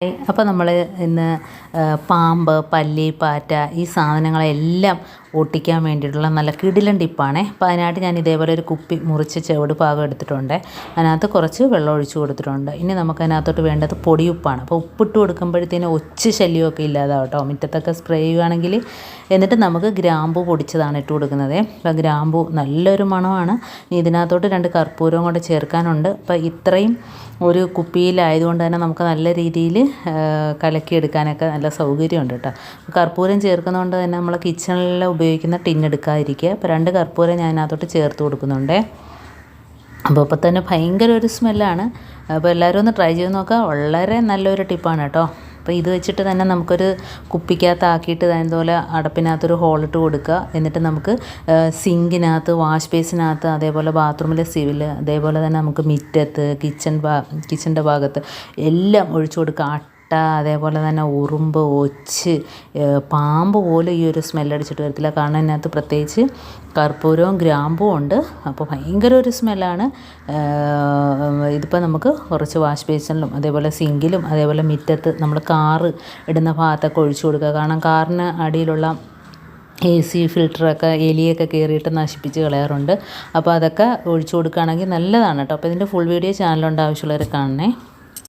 അപ്പോൾ നമ്മൾ ഇന്ന് പാമ്പ് പല്ലി പാറ്റ ഈ സാധനങ്ങളെല്ലാം ഒട്ടിക്കാൻ വേണ്ടിയിട്ടുള്ള നല്ല കിടിലൻ ടിപ്പാണേ. അപ്പോൾ അതിനായിട്ട് ഞാൻ ഇതേപോലെ ഒരു കുപ്പി മുറിച്ച് ചെവിട് പാകം എടുത്തിട്ടുണ്ട്. അതിനകത്ത് കുറച്ച് വെള്ളം ഒഴിച്ചു കൊടുത്തിട്ടുണ്ട്. ഇനി നമുക്ക് അതിനകത്തോട്ട് വേണ്ടത് പൊടിയുപ്പാണ്. അപ്പോൾ ഉപ്പിട്ട് കൊടുക്കുമ്പോഴത്തേനും ഒച്ച ശല്യമൊക്കെ ഇല്ലാതാവും കേട്ടോ മുറ്റത്തൊക്കെ സ്പ്രേ ചെയ്യുകയാണെങ്കിൽ എന്നിട്ട് നമുക്ക് ഗ്രാമ്പു പൊടിച്ചതാണ് ഇട്ട് കൊടുക്കുന്നത്. അപ്പോൾ ഗ്രാമ്പു നല്ലൊരു മണമാണ്. ഇതിനകത്തോട്ട് രണ്ട് കർപ്പൂരവും കൂടെ ചേർക്കാനുണ്ട്. അപ്പോൾ ഇത്രയും ഒരു കുപ്പിയിലായതുകൊണ്ട് തന്നെ നമുക്ക് നല്ല രീതിയിൽ കലക്കിയെടുക്കാനൊക്കെ നല്ല സൗകര്യമുണ്ട് കേട്ടോ. കർപ്പൂരം ചേർക്കുന്നതുകൊണ്ട് തന്നെ നമ്മൾ കിച്ചണിൽ ഉപയോഗിക്കുന്ന ടിൻ എടുക്കാതിരിക്കുക. അപ്പോൾ രണ്ട് കർപ്പൂരം ഞാൻ അതിനകത്തോട്ട് ചേർത്ത് കൊടുക്കുന്നുണ്ട്. അപ്പോൾ ഇപ്പോൾ തന്നെ ഭയങ്കര ഒരു സ്മെല്ലാണ്. അപ്പോൾ എല്ലാവരും ഒന്ന് ട്രൈ ചെയ്ത് നോക്കുക. വളരെ നല്ലൊരു ടിപ്പാണ് കേട്ടോ. അപ്പോൾ ഇത് വെച്ചിട്ട് തന്നെ നമുക്കൊരു കുപ്പിക്കകത്താക്കിയിട്ട് അതുപോലെ അടപ്പിനകത്തൊരു ഹോളിട്ട് കൊടുക്കുക. എന്നിട്ട് നമുക്ക് സിങ്കിനകത്ത് വാഷ് ബേസിനകത്ത് അതേപോലെ ബാത്റൂമിലെ സിവിൽ അതേപോലെ തന്നെ നമുക്ക് മിറ്റത്ത് കിച്ചൺ ഭാ കിച്ചന്റെ ഭാഗത്ത് എല്ലാം ഒഴിച്ചു കൊടുക്കുക. അട്ട അതേപോലെ തന്നെ ഉറുമ്പ് ഒച്ച് പാമ്പ് പോലും ഈ ഒരു സ്മെല്ലടിച്ചിട്ട് വരത്തില്ല. കാരണം ഇതിനകത്ത് പ്രത്യേകിച്ച് കർപ്പൂരവും ഗ്രാമ്പും ഉണ്ട്. അപ്പോൾ ഭയങ്കര ഒരു സ്മെല്ലാണ് ഇതിപ്പോൾ നമുക്ക് കുറച്ച് വാഷ് ബേസിനിലും അതേപോലെ സിങ്കിലും അതേപോലെ മുറ്റത്ത് നമ്മൾ കാറ് ഇടുന്ന ഭാഗത്തൊക്കെ ഒഴിച്ചു കൊടുക്കുക. കാരണം കാറിന് അടിയിലുള്ള എ സി ഫിൽറ്ററൊക്കെ എലിയൊക്കെ കയറിയിട്ട് നശിപ്പിച്ച് കളയാറുണ്ട്. അപ്പോൾ അതൊക്കെ ഒഴിച്ചു കൊടുക്കുകയാണെങ്കിൽ നല്ലതാണ് കേട്ടോ. അപ്പോൾ ഇതിന്റെ ഫുൾ വീഡിയോ ചാനലുണ്ട് ആവശ്യമുള്ളവരെ കാണണേ.